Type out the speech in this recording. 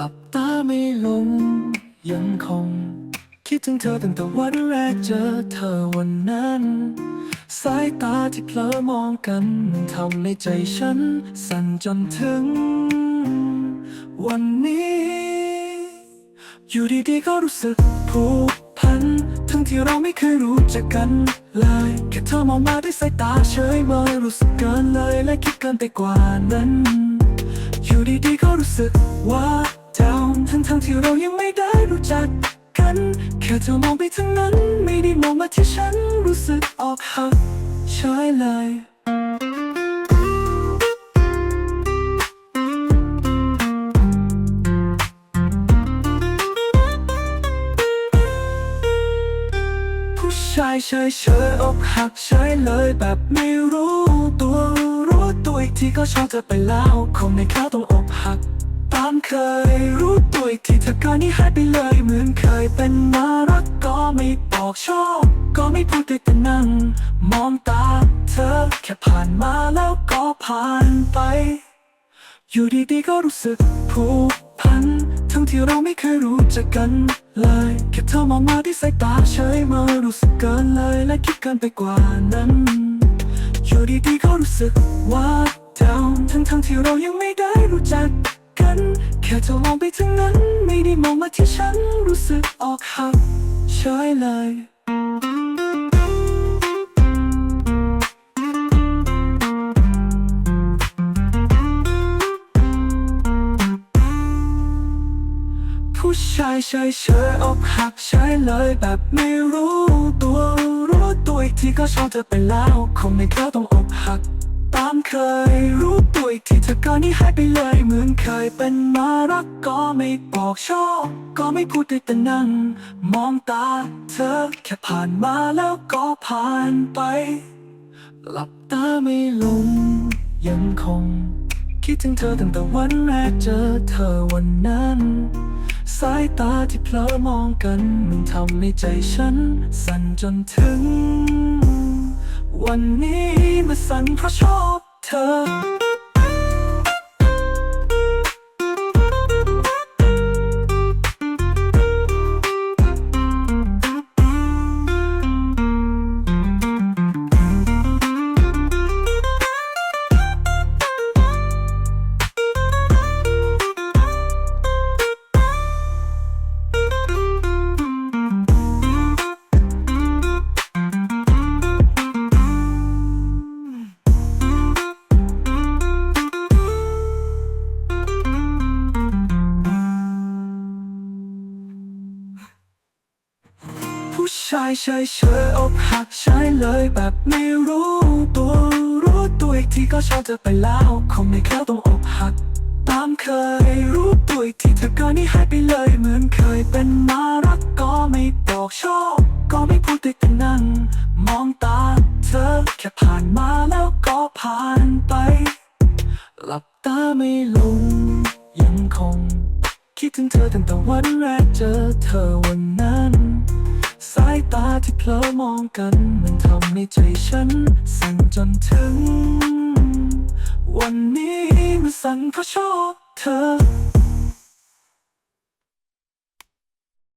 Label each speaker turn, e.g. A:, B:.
A: หลับตาไม่ลงยังคง คิดถึงเธอตั้งแต่วันแรกเจอเธอวันนั้น สายตาที่เพลอมองกันทำในใจฉัน สั่นจนถึง วันนี้ อยู่ดีๆก็รู้สึกผูกพัน ทั้งที่เราไม่เคยรู้จักกันเลยแค่เธอมองมาด้วยสายตาเฉยเมยรู้สึกเกินเลยและคิดเกินไปกว่านั้น อยู่ดีๆก็รู้สึกว่า ดาวทั้งทั้งๆที่เรายังไม่ได้รู้จักกัน แค่เธอมองไปทางนั้น ไม่ได้มองมาที่ฉันรู้สึกออกหักเฉยเลยผู้ชายเฉยเฉยๆอกหักเฉยเลยแบบไม่รู้ตัวรู้ตัวอีกทีก็ชอบเธอไปแล้วคงในข้าวต้องอกหักามเคย รู้ตัวอีกทีเธอก็นี่หายไปเลยเหมือนเคยเป็นมารักก็ไม่บอกชอบ ก็ไม่พูดด้แต่นั่ง มองตาเธอแค่ผ่านมาแล้วก็ผ่านไป อยู่ดีๆก็รู้สึกผูกพัน ทั้งที่เราไม่เคยรู้จักกันเลยแค่เธอมองมาที่สายตาเฉยมารู้สึกเกินเลยและคิดเกินไปกว่านั้นอยู่ดีๆก็รู้สึกว่าดาวทั้งทั้งๆที่เรายังไม่ได้รู้จักันแค่เธอมองไปทางนั้น ไม่ได้มองมาที่ฉัน รู้สึกออกหักเฉยเลยผู้ชายเฉยเฉยอกหักใช่เลยแบบไม่รู้ตัวรู้ตัวอีกทีก็ชอบเธอไปแล้ว คงไม่กล้าต้องอกหัก ตามเคยรู้ตัวอี ก็นี่หายไปเลยเหมือนเคยเป็นมารักก็ไม่บอกชอบก็ไม่พูดด้แต่นั่ง มองตาเธอแค่ผ่านมาแล้วก็ผ่านไป หลับตาไม่ลงยังคง คิดถึงเธอตั้งแต่วันแรกเจอเธอวันนั้น สายตาที่เพลอมองกัน มันทำให้ใจฉัน สั่นจนถึง วันนี้มาสั่นเพราะชอบเธอ ผู้ชายเฉยเฉยอกหักใช่เลยแบบไม่รู้ตัวรู้ตัวอีกทีก็ชอบเธอไปแล้วคงไม่แค่ต้องอกหัก ตามเคยรู้ตัวอีกทีเธอก็นี่หายไปเลยเหมือนเคยเป็นมารักก็ไม่บอกชอบก็ไม่พูดได้แต่นั่งมองตาเธอแค่ผ่านมาแล้วก็ผ่านไป หลับตาไม่ลงยังคง คิดถึงเธอตั้งแต่วันแรกเจอเธอวันนั้น ลอมองกัน มันทำให้ใจฉัน สั่นจนถึง วันนี้มันสั่นเพราะชอบเธอ